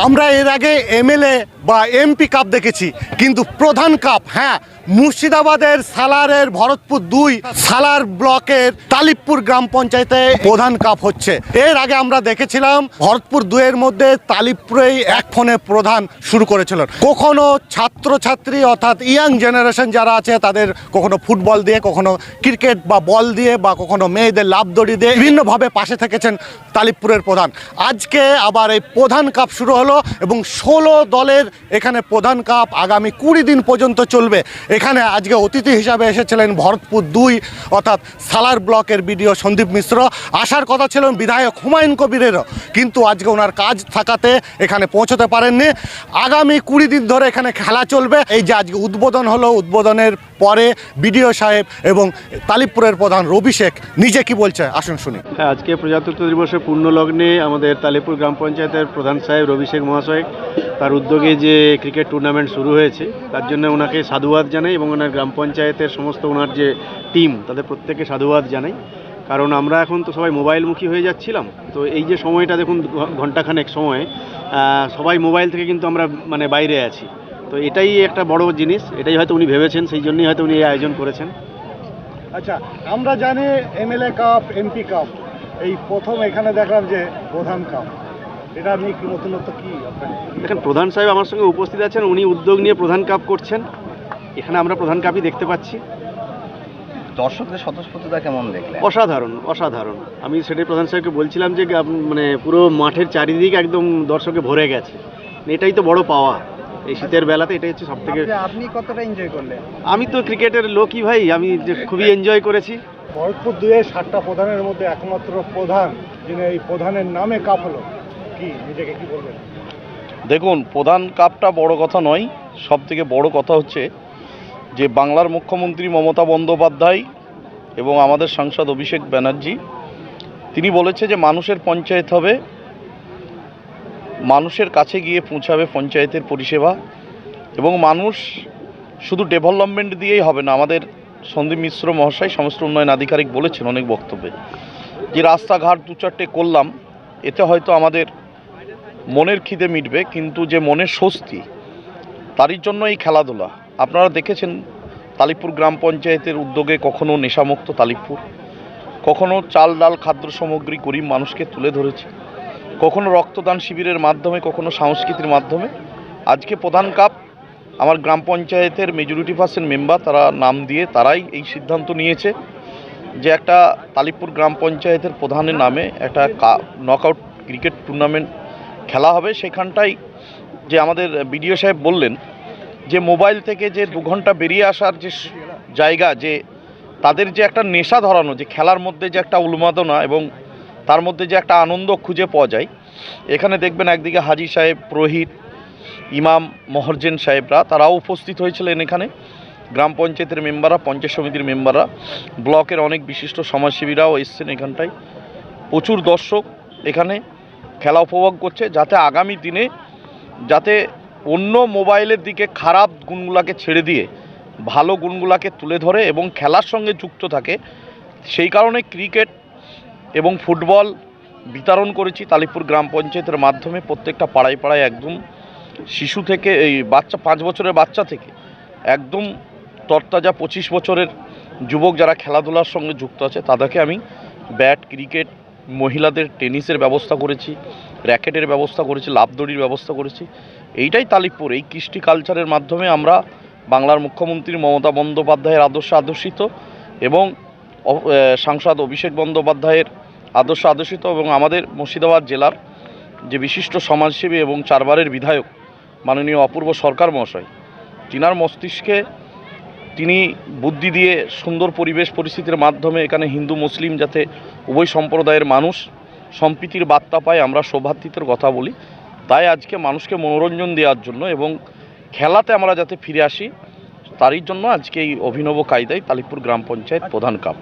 আমরা এর আগে এমএলএ বা এমপি কাপ দেখেছি কিন্তু প্রধান কাপ হ্যাঁ মুর্শিদাবাদের সালারের ভরতপুর দুই সালার ব্লকের তালিবপুর গ্রাম পঞ্চায়েতে প্রধান কাপ হচ্ছে। এর আগে আমরা দেখেছিলাম ভরতপুর দুয়ের মধ্যে তালিবপুরেই এক ফোনে প্রধান শুরু করেছিল কখনো ছাত্রছাত্রী অর্থাৎ ইয়াং জেনারেশন যারা আছে, তাদের কখনো ফুটবল দিয়ে, কখনো ক্রিকেট বা বল দিয়ে, বা কখনো মেয়েদের লাভ দড়ি দিয়ে বিভিন্নভাবে পাশে থেকেছেন তালিবপুরের প্রধান। আজকে আবার এই প্রধান কাপ শুরু হলো এবং ষোলো দলের এখানে প্রধান কাপ আগামী কুড়ি দিন পর্যন্ত চলবে। এখানে আজকে অতিথি হিসাবে এসেছিলেন ভরতপুর দুই, অর্থাৎ সালার ব্লকের বিডিও সন্দীপ মিশ্র। আসার কথা ছিলেন বিধায়ক হুমায়ুন কবিরেরও, কিন্তু আজকে ওনার কাজ থাকাতে এখানে পৌঁছতে পারেননি। আগামী কুড়ি দিন ধরে এখানে খেলা চলবে। এই যে আজকে উদ্বোধন হলো, উদ্বোধনের পরে বিডিও সাহেব এবং তালিবপুরের প্রধান রবি শেখ নিজে কি বলছে? আসুন শুনি। হ্যাঁ আজকে প্রজাতন্ত্র দিবসের পূর্ণ লগ্নে আমাদের তালিপুর গ্রাম পঞ্চায়েতের প্রধান সাহেব রবি শেখ মহাশয় তার উদ্যোগে যে ক্রিকেট টুর্নামেন্ট শুরু হয়েছে, তার জন্য ওনাকে সাধুবাদ জানাই এবং ওনার গ্রাম পঞ্চায়েতের সমস্ত ওনার যে টিম, তাদের প্রত্যেককে সাধুবাদ জানাই। কারণ আমরা এখন তো সবাই মোবাইলমুখী হয়ে যাচ্ছিলাম, তো এই যে সময়টা দেখুন ঘন্টাখানেক সময় সবাই মোবাইল থেকে কিন্তু আমরা মানে বাইরে আছি। তো এটাই একটা বড় জিনিস এটাই হয়তো উনি ভেবেছেন সেই জন্যই হয়তো উনি এই আয়োজন করেছেন। আচ্ছা আমরা জানি এমএলএ কাপ এমপি কাপ এই প্রথম এখানে দেখলাম যে প্রধান কাপ। এটা কি নতুনত্ব কি দেখেন প্রধান সাহেব আমার সঙ্গে উপস্থিত আছেন উনি উদ্যোগ নিয়ে প্রধান কাপ করছেন। এখানে আমরা প্রধান কাপই দেখতে পাচ্ছি। দর্শকদের স্বতঃস্ফূর্ততা কেমন দেখলেন? অসাধারণ অসাধারণ। আমি সেটাই প্রধান সাহেবকে বলছিলাম যে মানে পুরো মাঠের চারিদিক একদম দর্শকে ভরে গেছে। এটাই তো বড় পাওয়া। এই শীতের বেলাতে এটাই হচ্ছে সব থেকে আপনি কতটা এনজয় করলেন? আমি তো ক্রিকেটের লোকই ভাই আমি যে খুবই এনজয় করেছি। ভরতপুর দুয়ে সাতটা প্রধানের মধ্যে একমাত্র প্রধান যিনি এই প্রধানের নামে কাপ হলো। কি নিজেকে কি বলবেন? দেখুন প্রধান কাপটা বড় কথা নয় সব থেকে বড় কথা হচ্ছে যে বাংলার মুখ্যমন্ত্রী মমতা বন্দ্যোপাধ্যায় এবং আমাদের সাংসদ অভিষেক ব্যানার্জি তিনি বলেছে যে মানুষের পঞ্চায়েত হবে মানুষের কাছে গিয়ে পৌঁছাবে পঞ্চায়েতের পরিষেবা এবং মানুষ শুধু ডেভেলপমেন্ট দিয়েই হবে না, আমাদের সন্দীপ মিশ্র মহাশয়, সমস্ত উন্নয়ন আধিকারিক বলেছেন অনেক বক্তব্যে যে রাস্তাঘাট দু চারটে করলাম, এতে হয়তো আমাদের মনের খিদে মিটবে, কিন্তু যে মনের স্বস্তি, তারই জন্য এই খেলাধুলা। আপনারা দেখেছেন তালিপুর গ্রাম পঞ্চায়েতের উদ্যোগে কখনো নেশামুক্ত তালিপুর, কখনো চাল, ডাল, খাদ্য সামগ্রী গরিব মানুষকে তুলে ধরেছে। কখনো রক্তদান শিবিরের মাধ্যমে, কখনো সংস্কৃতির মাধ্যমে। আজকে প্রধান কাপ আমার গ্রাম পঞ্চায়েতের মেজরিটি পার্সেন্ট মেম্বার, তারা নাম দিয়ে তারাই এই সিদ্ধান্ত নিয়েছে যে একটা তালিপুর গ্রাম পঞ্চায়েতের প্রধানের নামে একটা নকআউট ক্রিকেট টুর্নামেন্ট খেলা হবে। সেখানটাই যে আমাদের বিডিও সাহেব বললেন যে মোবাইল থেকে যে দু ঘণ্টা বেরিয়ে আসার যে জায়গা, যে তাদের যে একটা নেশা ধরানো, যে খেলার মধ্যে যে একটা উন্মাদনা এবং তার মধ্যে যে একটা আনন্দ খুঁজে পাওয়া যায়, এখানে দেখবেন একদিকে হাজি সাহেব, পুরোহিত, ইমাম মহরজেন সাহেবরা, তারাও উপস্থিত হয়েছিলেন এখানে। গ্রাম পঞ্চায়েতের মেম্বাররা, পঞ্চায়েত সমিতির মেম্বাররা, ব্লকের অনেক বিশিষ্ট সমাজসেবীরাও এসছেন এখানটায়। প্রচুর দর্শক এখানে খেলা উপভোগ করছে, যাতে আগামী দিনে যাতে অন্য মোবাইলের দিকে খারাপ গুণগুলাকে ছেড়ে দিয়ে, ভালো গুণগুলাকে তুলে ধরে এবং খেলার সঙ্গে যুক্ত থাকে। সেই কারণে ক্রিকেট এবং ফুটবল বিতরণ করেছি তালিপুর গ্রাম পঞ্চায়েতের মাধ্যমে প্রত্যেকটা পাড়ায় পাড়ায় একদম শিশু থেকে এই বাচ্চা পাঁচ বছরের বাচ্চা থেকে একদম তরতাজা পঁচিশ বছরের যুবক যারা খেলাধুলার সঙ্গে যুক্ত আছে, তাদেরকে আমি ব্যাট, ক্রিকেট, মহিলাদের টেনিসের ব্যবস্থা করেছি, র্যাকেটের ব্যবস্থা করেছি লাভদড়ির ব্যবস্থা করেছি। এইটাই তালিপুর। এই কৃষ্টি কালচারের মাধ্যমে আমরা বাংলার মুখ্যমন্ত্রী মমতা বন্দ্যোপাধ্যায়ের আদর্শ আদর্শিত এবং সাংসদ অভিষেক বন্দ্যোপাধ্যায়ের আদর্শ আদর্শিত এবং আমাদের মুর্শিদাবাদ জেলার যে বিশিষ্ট সমাজসেবী এবং চারবারের বিধায়ক মাননীয় অপূর্ব সরকার মহাশয়, তিনার মস্তিষ্কে তিনি বুদ্ধি দিয়ে সুন্দর পরিবেশ পরিস্থিতির মাধ্যমে এখানে হিন্দু, মুসলিম যাতে উভয় সম্প্রদায়ের মানুষ সম্প্রীতির বার্তা পায়, আমরা সৌভাতৃত্বের কথা বলি। তাই আজকে মানুষকে মনোরঞ্জন দেওয়ার জন্য এবং খেলাতে আমরা যাতে ফিরে আসি, তারই জন্য আজকে এই অভিনব কায়দায় তালিপুর গ্রাম পঞ্চায়েত প্রধান কাপ